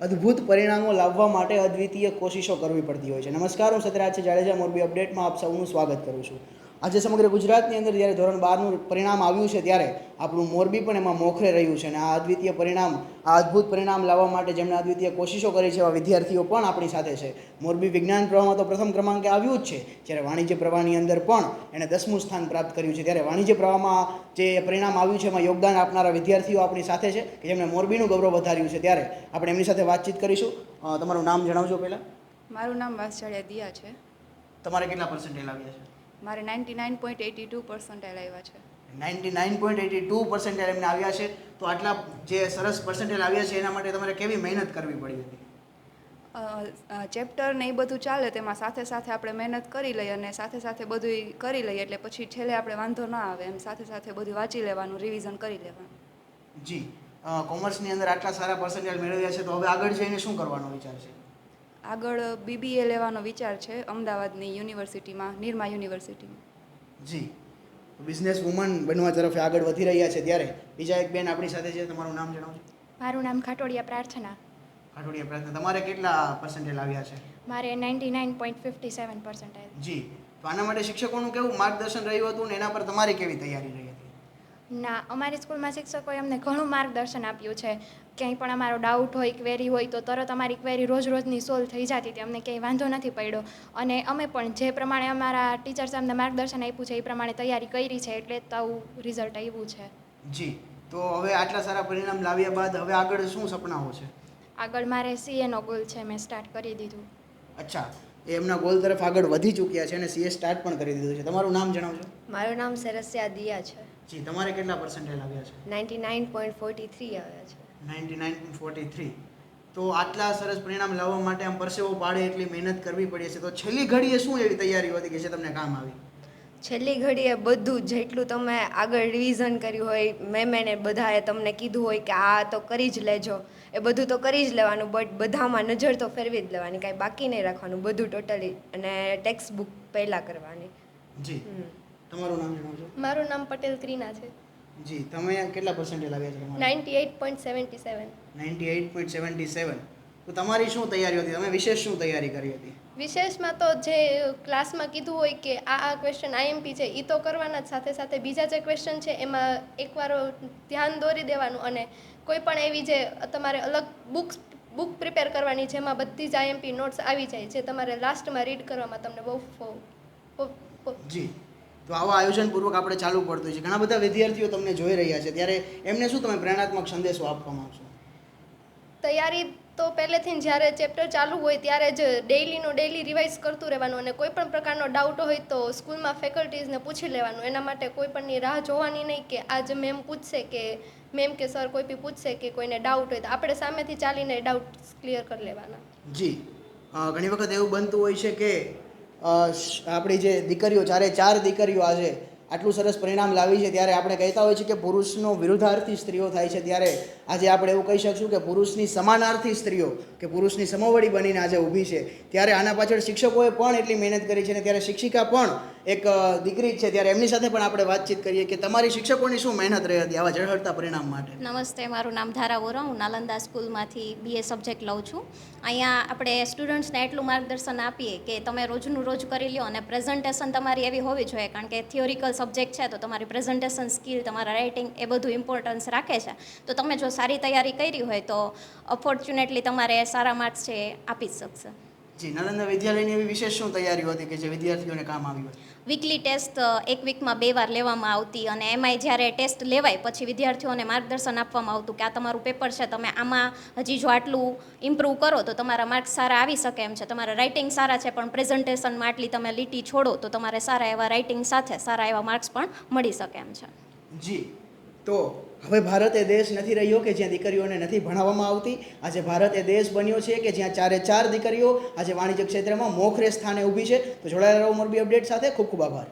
અદ્ભુત પરિણામો લાવવા માટે અદ્વિતીય કોશિશો કરવી પડતી હોય છે. નમસ્કાર, હું સત્યરાજ જાડેજા મોરબી અપડેટમાં આપ સૌનું સ્વાગત કરું છું. આજે સમગ્ર ગુજરાતની અંદર જ્યારે ધોરણ બારનું પરિણામ આવ્યું છે ત્યારે આપણું મોરબી પણ એમાં મોખરે રહ્યું છે અને આ અદ્વિતીય પરિણામ આ અદ્ભુત પરિણામ લાવવા માટે જેમણે અદ્વિતીય કોશિશો કરી છે એવા વિદ્યાર્થીઓ પણ આપણી સાથે છે. મોરબી વિજ્ઞાન પ્રવાહમાં તો પ્રથમ ક્રમાંકે આવ્યું જ છે. જ્યારે વાણિજ્ય પ્રવાહની અંદર પણ એણે દસમું સ્થાન પ્રાપ્ત કર્યું છે. ત્યારે વાણિજ્ય પ્રવાહમાં જે પરિણામ આવ્યું છે એમાં યોગદાન આપનારા વિદ્યાર્થીઓ આપણી સાથે છે કે જેમણે મોરબીનું ગૌરવ વધાર્યું છે. ત્યારે આપણે એમની સાથે વાતચીત કરીશું. તમારું નામ જણાવજો પહેલાં. મારું નામ વાસળિયા દિયા છે. તમારે કેટલા પર્સન્ટેજ આવ્યા છે? મારે ninety nine point eighty two percentile આવ્યા છે. Ninety nine point eighty two percentage એમને આવ્યા છે. તો આટલા જે સરસ પર્સન્ટેજ આવ્યા છે એના માટે તમારે કેવી મહેનત કરવી પડી? હતી ચેપ્ટર ને એ બધું ચાલે તેમાં સાથે સાથે આપણે મહેનત કરી લઈએ અને સાથે સાથે બધું કરી લઈએ એટલે પછી છેલ્લે આપણે વાંધો ના આવે એમ. સાથે સાથે બધું વાંચી લેવાનું રિવિઝન કરી લેવાનું. જી. કોમર્સની અંદર આટલા સારા પર્સન્ટેજ મેળવ્યા છે. તો હવે આગળ જઈને શું કરવાનો વિચાર છે? આગળ બીબીએ લેવાનો વિચાર છે અમદાવાદની યુનિવર્સિટીમાં નિરમા યુનિવર્સિટીમાં. જી. બિઝનેસ વુમન બનવા તરફ આગળ વધી રહ્યા છે ત્યારે. બીજા એક બેન આપણી સાથે છે તમારું નામ જણાવજો મારું નામ ખાટોડિયા પ્રાર્થના. ખાટોડિયા પ્રાર્થના. તમારે કેટલા પર્સન્ટેજ આવ્યા છે? મારે ninety nine point fifty seven percentile જી. તો આના માટે શિક્ષકોનું કેવું માર્ગદર્શન રહ્યું હતું ને એના પર તમારી કેવી તૈયારી રહી? ના અમારી સ્કૂલમાં શિક્ષકોએ અમને ઘણું માર્ગદર્શન આપ્યું છે. ક્યાંય પણ અમારો ડાઉટ હોય ક્વેરી હોય તો તરત અમારી ક્વેરી રોજ રોજની સોલ્વ થઈ જતી હતી. અમને ક્યાંય વાંધો નથી પડ્યો. અને અમે પણ જે પ્રમાણે અમારા ટીચર્સે અમને માર્ગદર્શન આપ્યું છે એ પ્રમાણે તૈયારી કરી છે એટલે તો આવું રિઝલ્ટ આવ્યું છે. જી. તો હવે આટલા સારા પરિણામ લાવ્યા બાદ હવે આગળ શું સપનાઓ છે? આગળ મારે સીએનો ગોલ છે મેં સ્ટાર્ટ કરી દીધું. અચ્છા. એ એમના ગોલ તરફ આગળ વધી ચૂક્યા છે અને સીએ સ્ટાર્ટ પણ કરી દીધું છે. તમારું નામ જણાવજો. મારું નામ સરસ્યા દિયા છે. જી તમારે કેટલા પર્સન્ટેજ આવ્યા છે? Ninety nine point forty three આવ્યા છે. Ninety nine forty three. તો આટલા સરસ પરિણામ લાવવા માટે આમ પરસેવો પાડે એટલી મહેનત કરવી પડી છે તો છેલ્લી ઘડીએ શું એવી તૈયારીઓ હતી કે જે તમને કામ આવી? છેલ્લી ઘડીએ બધું જેટલું તમે આગળ રિવિઝન કર્યું હોય મેં મેને બધાએ તમને કીધું હોય કે આ તો કરી જ લેજો. એ બધું તો કરી જ લેવાનું બટ બધામાં નજર તો ફેરવી જ લેવાની કાંઈ બાકી નહીં રાખવાનું બધું ટોટલી અને ટેક્સ્ટ બુક પહેલાં કરવાની. જી. તમારું નામ જણાવજો. મારું નામ પટેલ ક્રીના છે. જી તમે કેટલા પર્સન્ટેજ લાવ્યા છે તમારા? Ninety eight point seventy seven. Ninety eight point seventy seven. તો તમારી શું તૈયારી હતી? તમે વિશેષ શું તૈયારી કરી હતી? વિશેષમાં તો જે ક્લાસમાં કીધું હોય કે આ આ ક્વેશ્ચન આઈએમપી છે એ તો કરવાના જ સાથે સાથે બીજા જે ક્વેશ્ચન છે એમાં એકવાર ધ્યાન દોરી દેવાનું અને કોઈ પણ એવી જે તમારે અલગ બુક્સ બુક પ્રિપેર કરવાની જેમાં બધી જ આઈએમપી નોટ્સ આવી જાય જે તમારે લાસ્ટમાં રીડ કરવામાં તમને બહુ જી. તો આવા આયોજનપૂર્વક આપણે ચાલુ પડતું હોય છે. ઘણા બધા વિદ્યાર્થીઓ તમને જોઈ રહ્યા છે. ત્યારે એમને શું તમે પ્રેરણાત્મક સંદેશો આપવા માંગશો? તૈયારી તો પહેલેથી જ્યારે ચેપ્ટર ચાલુ હોય ત્યારે જ ડેઇલીનું ડેઇલી રિવાઇઝ કરતું રહેવાનું અને કોઈ પણ પ્રકારનો ડાઉટ હોય તો સ્કૂલમાં ફેકલ્ટીઝને પૂછી લેવાનું. એના માટે કોઈ પણની રાહ જોવાની નહીં કે આજ મેમ પૂછશે કે મેમ કે સર કોઈ બી પૂછશે કે કોઈને ડાઉટ હોય તો આપણે સામેથી ચાલીને ડાઉટ ક્લિયર કરી લેવાના. જી. ઘણી વખત એવું બનતું હોય છે કે આપણી જે દીકરીઓ, ચારે ચાર દીકરીઓ આજે આટલું સરસ પરિણામ લાવી છે, ત્યારે આપણે કહેતા હોઈએ છીએ કે પુરુષનો વિરુદ્ધાર્થી સ્ત્રીઓ થાય છે, ત્યારે આજે આપણે એવું કહી શકશું કે પુરુષની સમાનાર્થી સ્ત્રીઓ, કે પુરુષની સમોવડી બનીને આજે ઊભી છે. ત્યારે આના પાછળ શિક્ષકોએ પણ એટલી મહેનત કરી છે અને ત્યારે શિક્ષિકા પણ એક દીકરી છે. ત્યારે એમની સાથે પણ આપણે વાતચીત કરીએ કે તમારી શિક્ષકોની શું મહેનત રહી હતી આવા ઝળહળતા પરિણામ માટે? નમસ્તે, મારું નામ ધારા વોરા. હું નાલંદા સ્કૂલમાંથી બીએ સબ્જેક્ટ લઉં છું. અહીંયા આપણે સ્ટુડન્ટ્સને એટલું માર્ગદર્શન આપીએ કે તમે રોજનું રોજ કરી લ્યો અને પ્રેઝન્ટેશન તમારી એવી હોવી જોઈએ, કારણ કે થિયોરિકલ સબ્જેક્ટ છે, તો તમારી પ્રેઝન્ટેશન સ્કિલ, તમારા રાઇટિંગ એ બધું ઇમ્પોર્ટન્સ રાખે છે. તો તમે જો સારી તૈયારી કરી હોય તો અફોર્ચ્યુનેટલી તમારે સારા માર્ક્સ છે આપી જ શકશે. જી નાલંદા વિદ્યાલયની એવી વિશેષ શું તૈયારીઓ હતી કે જે વિદ્યાર્થીઓને કામ આવી હોય? વીકલી ટેસ્ટ એક વીકમાં બે વાર લેવામાં આવતી અને એમાંય જ્યારે ટેસ્ટ લેવાય પછી વિદ્યાર્થીઓને માર્ગદર્શન આપવામાં આવતું કે આ તમારું પેપર છે તમે આમાં હજી જો આટલું ઇમ્પ્રૂવ કરો તો તમારા માર્ક્સ સારા આવી શકે એમ છે. તમારા રાઇટિંગ સારા છે પણ પ્રેઝન્ટેશનમાં આટલી તમે લીટી છોડો તો તમારે સારા એવા રાઇટિંગ સાથે સારા એવા માર્ક્સ પણ મળી શકે એમ છે. જી તો હવે ભારત એ દેશ નથી રહ્યો કે જ્યાં દીકરીઓને નથી ભણાવવામાં આવતી. આજે ભારત એ દેશ બન્યો છે કે જ્યાં ચારે ચાર દીકરીઓ આજે વાણિજ્ય ક્ષેત્રમાં મોખરે સ્થાને ઊભી છે. તો જોડાયેલા રહો મોરબી અપડેટ સાથે. ખૂબ ખૂબ આભાર.